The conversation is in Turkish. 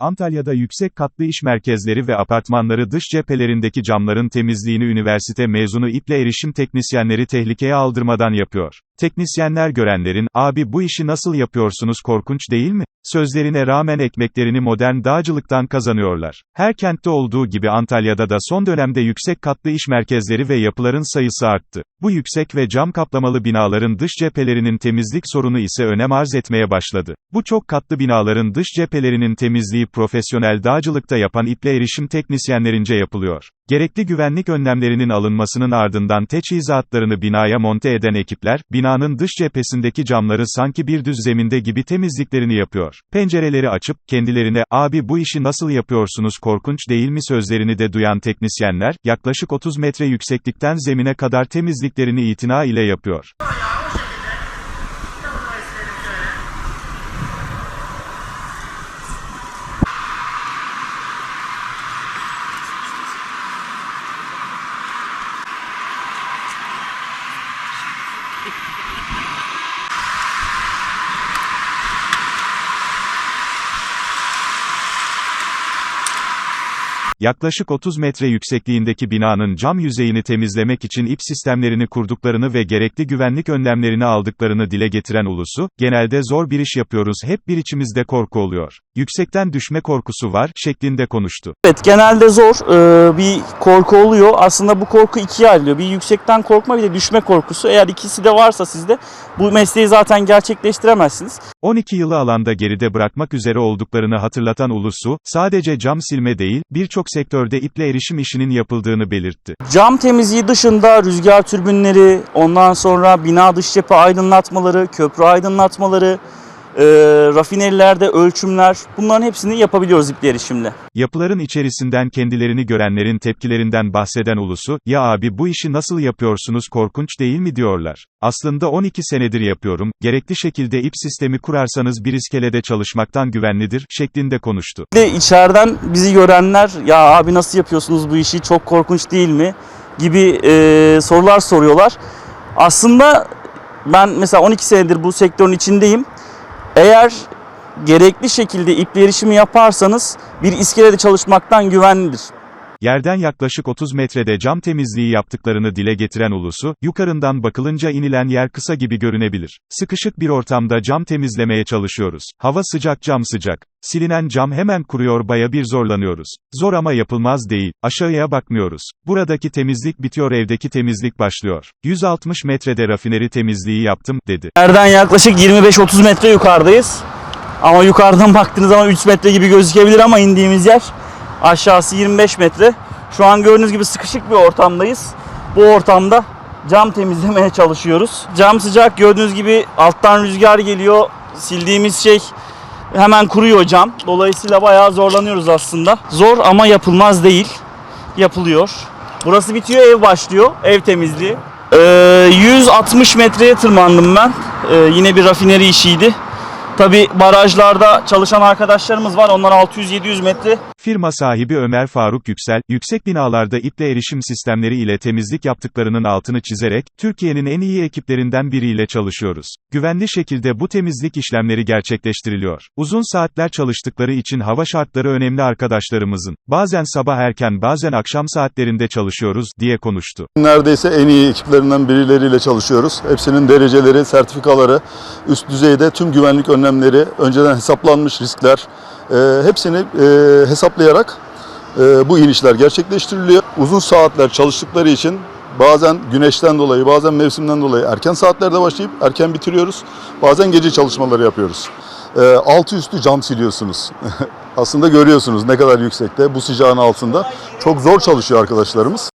Antalya'da yüksek katlı iş merkezleri ve apartmanları dış cephelerindeki camların temizliğini üniversite mezunu iple erişim teknisyenleri tehlikeye aldırmadan yapıyor. Teknisyenler görenlerin, abi bu işi nasıl yapıyorsunuz korkunç değil mi? Sözlerine rağmen ekmeklerini modern dağcılıktan kazanıyorlar. Her kentte olduğu gibi Antalya'da da son dönemde yüksek katlı iş merkezleri ve yapıların sayısı arttı. Bu yüksek ve cam kaplamalı binaların dış cephelerinin temizlik sorunu ise önem arz etmeye başladı. Bu çok katlı binaların dış cephelerinin temizliği profesyonel dağcılıkta yapan iple erişim teknisyenlerince yapılıyor. Gerekli güvenlik önlemlerinin alınmasının ardından teçhizatlarını binaya monte eden ekipler, binanın dış cephesindeki camları sanki bir düz zeminde gibi temizliklerini yapıyor. Pencereleri açıp, kendilerine, abi bu işi nasıl yapıyorsunuz korkunç değil mi sözlerini de duyan teknisyenler, yaklaşık 30 metre yükseklikten zemine kadar temizliklerini itina ile yapıyor. Yaklaşık 30 metre yüksekliğindeki binanın cam yüzeyini temizlemek için ip sistemlerini kurduklarını ve gerekli güvenlik önlemlerini aldıklarını dile getiren ulusu, genelde zor bir iş yapıyoruz hep bir içimizde korku oluyor. Yüksekten düşme korkusu var, şeklinde konuştu. Evet genelde zor Ee, bir korku oluyor. Aslında bu korku ikiye ayrılıyor. Bir yüksekten korkma bir de düşme korkusu. Eğer ikisi de varsa sizde bu mesleği zaten gerçekleştiremezsiniz. 12 yılı alanda geride bırakmak üzere olduklarını hatırlatan ulusu, sadece cam silme değil, birçok sektörde iple erişim işinin yapıldığını belirtti. Cam temizliği dışında rüzgar türbinleri, ondan sonra bina dış cephe aydınlatmaları, köprü aydınlatmaları, e, rafinerilerde ölçümler bunların hepsini yapabiliyoruz iple erişimle. Yapıların içerisinden kendilerini görenlerin tepkilerinden bahseden ulusu, ya abi bu işi nasıl yapıyorsunuz korkunç değil mi diyorlar. Aslında 12 senedir yapıyorum, gerekli şekilde ip sistemi kurarsanız bir iskelede çalışmaktan güvenlidir, şeklinde konuştu. De içeriden bizi görenler ya abi nasıl yapıyorsunuz bu işi çok korkunç değil mi gibi e, sorular soruyorlar. Aslında ben mesela 12 senedir bu sektörün içindeyim. Eğer gerekli şekilde iple erişimi yaparsanız bir iskelede çalışmaktan güvenlidir. Yerden yaklaşık 30 metrede cam temizliği yaptıklarını dile getiren ulusu, yukarından bakılınca inilen yer kısa gibi görünebilir. Sıkışık bir ortamda cam temizlemeye çalışıyoruz. Hava sıcak cam sıcak. Silinen cam hemen kuruyor baya bir zorlanıyoruz. Zor ama yapılmaz değil. Aşağıya bakmıyoruz. Buradaki temizlik bitiyor evdeki temizlik başlıyor. 160 metrede rafineri temizliği yaptım, dedi. Yerden yaklaşık 25-30 metre yukarıdayız. Ama yukarıdan baktığınız zaman 3 metre gibi gözükebilir ama indiğimiz yer aşağısı 25 metre. Şu an gördüğünüz gibi sıkışık bir ortamdayız. Bu ortamda cam temizlemeye çalışıyoruz. Cam sıcak gördüğünüz gibi alttan rüzgar geliyor. Sildiğimiz şey hemen kuruyor cam. Dolayısıyla bayağı zorlanıyoruz aslında. Zor ama yapılmaz değil. Yapılıyor. Burası bitiyor ev başlıyor. Ev temizliği. Ee, 160 metreye tırmandım ben. Ee, yine bir rafineri işiydi. Tabi barajlarda çalışan arkadaşlarımız var. Onlar 600-700 metre Firma sahibi Ömer Faruk Yüksel, yüksek binalarda iple erişim sistemleri ile temizlik yaptıklarının altını çizerek, Türkiye'nin en iyi ekiplerinden biriyle çalışıyoruz. Güvenli şekilde bu temizlik işlemleri gerçekleştiriliyor. Uzun saatler çalıştıkları için hava şartları önemli arkadaşlarımızın. Bazen sabah erken bazen akşam saatlerinde çalışıyoruz, diye konuştu. Neredeyse en iyi ekiplerinden birileriyle çalışıyoruz. Hepsinin dereceleri, sertifikaları, üst düzeyde tüm güvenlik önlemleri, önceden hesaplanmış riskler, e, hepsini e, hesaplayarak e, bu inişler gerçekleştiriliyor. Uzun saatler çalıştıkları için bazen güneşten dolayı, bazen mevsimden dolayı erken saatlerde başlayıp erken bitiriyoruz. Bazen gece çalışmaları yapıyoruz. E, altı üstü cam siliyorsunuz. Aslında görüyorsunuz ne kadar yüksekte, bu sıcağın altında. Çok zor çalışıyor arkadaşlarımız.